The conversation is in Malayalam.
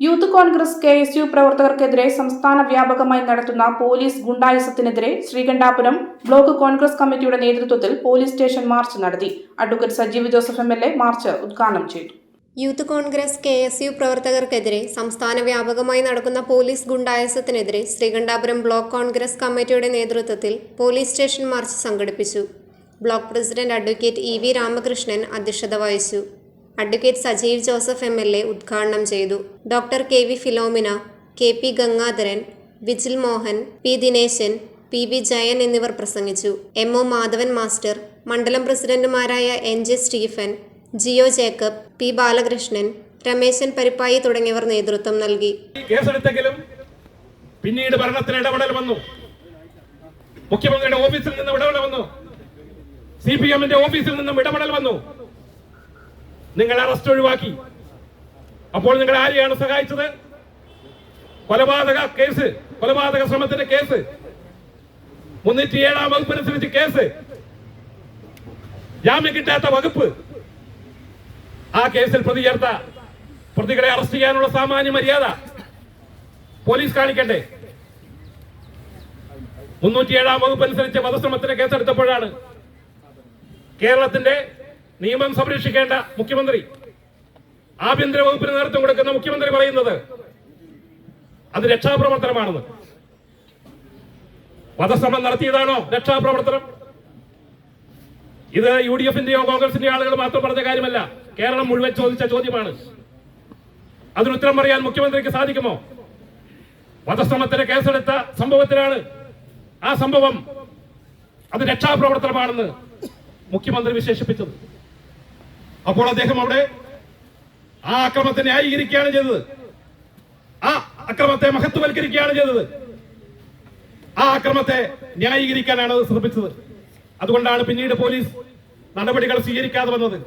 Youth Congress K S U പ്രവർത്തകർക്കെതിരെ സംസ്ഥാന വ്യാപകമായി നടത്തുന്ന പോലീസ് ഗുണ്ടായുസത്തിനെതിരെ ശ്രീകണ്ഠാപുരം ബ്ലോക്ക് കോൺഗ്രസ് കമ്മിറ്റിയുടെ നേതൃത്വത്തിൽ പോലീസ് സ്റ്റേഷൻ മാർച്ച് നടത്തി. Advocate Sajeev Joseph M L A march ഉദ്ഘാടനം ചെയ്തു. Youth Congress K S U പ്രവർത്തകർക്കെതിരെ സംസ്ഥാന വ്യാപകമായി നടക്കുന്ന പോലീസ് ഗുണ്ടായസത്തിനെതിരെ ശ്രീകണ്ഠാപുരം ബ്ലോക്ക് കോൺഗ്രസ് കമ്മിറ്റിയുടെ നേതൃത്വത്തിൽ പോലീസ് സ്റ്റേഷൻ മാർച്ച് സംഘടിപ്പിച്ചു. Block president advocate E V Ramakrishnan അധ്യക്ഷത വഹിച്ചു. Advocate Sajeev Joseph M L A ഉദ്ഘാടനം ചെയ്തു. Doctor K V Philomina K P Gangadharan Vijil Mohan P Dineshan P V Jayan എന്നിവർ പ്രസംഗിച്ചു. എം ഒ മാധവൻ മാസ്റ്റർ മണ്ഡലം പ്രസിഡന്റുമാരായ N J Stephen Jio Jacob P Balakrishnan Rameshan Parippayi തുടങ്ങിയവർ നേതൃത്വം നൽകി. കേസെടുത്തെങ്കിലും പിന്നീട് ഭരണത്തിന് ഇടപെടൽ വന്നു. മുഖ്യമന്ത്രിയുടെ ഓഫീസിൽ നിന്നും ഇടപെടൽ വന്നു. സി പി എമ്മിന്റെ ഓഫീസിൽ നിന്നും ഇടപെടൽ വന്നു. നിങ്ങൾ അറസ്റ്റ് ഒഴിവാക്കി. അപ്പോൾ നിങ്ങൾ ആരെയാണ് സഹായിച്ചത്? കൊലപാതക കേസ് കൊലപാതക ശ്രമത്തിന്റെ കേസ് മുന്നൂറ്റി ഏഴാം വകുപ്പ് അനുസരിച്ച് കേസ് ജാമ്യം കിട്ടാത്ത വകുപ്പ്. ആ കേസിൽ പ്രതി ചേർത്ത പ്രതികളെ അറസ്റ്റ് ചെയ്യാനുള്ള സാമാന്യ മര്യാദ പോലീസ് കാണിക്കണ്ടേ? മുന്നൂറ്റിയേഴാം വകുപ്പ് അനുസരിച്ച് വധശ്രമത്തിന് കേസെടുത്തപ്പോഴാണ് കേരളത്തിന്റെ നിയമം സംരക്ഷിക്കേണ്ട മുഖ്യമന്ത്രി. ആഭ്യന്തര വകുപ്പിന് നേതൃത്വം കൊടുക്കുന്ന മുഖ്യമന്ത്രി പറയുന്നത് അത് രക്ഷാപ്രവർത്തനമാണെന്ന്. വധശ്രമം നടത്തിയതാണോ രക്ഷാപ്രവർത്തനം? ഇത് യു ഡി എഫിന്റെയോ കോൺഗ്രസിന്റെയോ ആളുകൾ മാത്രം പറഞ്ഞ കാര്യമല്ല. കേരളം മുഴുവൻ ചോദിച്ച ചോദ്യമാണ്. അതിന് ഉത്തരം പറയാൻ മുഖ്യമന്ത്രിക്ക് സാധിക്കുമോ? വധശ്രമത്തിന് കേസെടുത്ത സംഭവത്തിലാണ് ആ സംഭവം. അത് രക്ഷാപ്രവർത്തനമാണെന്ന് മുഖ്യമന്ത്രി വിശേഷിപ്പിച്ചത്. അപ്പോൾ അദ്ദേഹം അവിടെ ആ അക്രമത്തെ ന്യായീകരിക്കുകയാണ് ചെയ്തത്. ആ അക്രമത്തെ മഹത്വവൽക്കരിക്കുകയാണ് ചെയ്തത്. ആ അക്രമത്തെ ന്യായീകരിക്കാനാണ് ശ്രമിച്ചത്. അതുകൊണ്ടാണ് പിന്നീട് പോലീസ് നടപടികൾ സ്വീകരിക്കാതെ വന്നത്.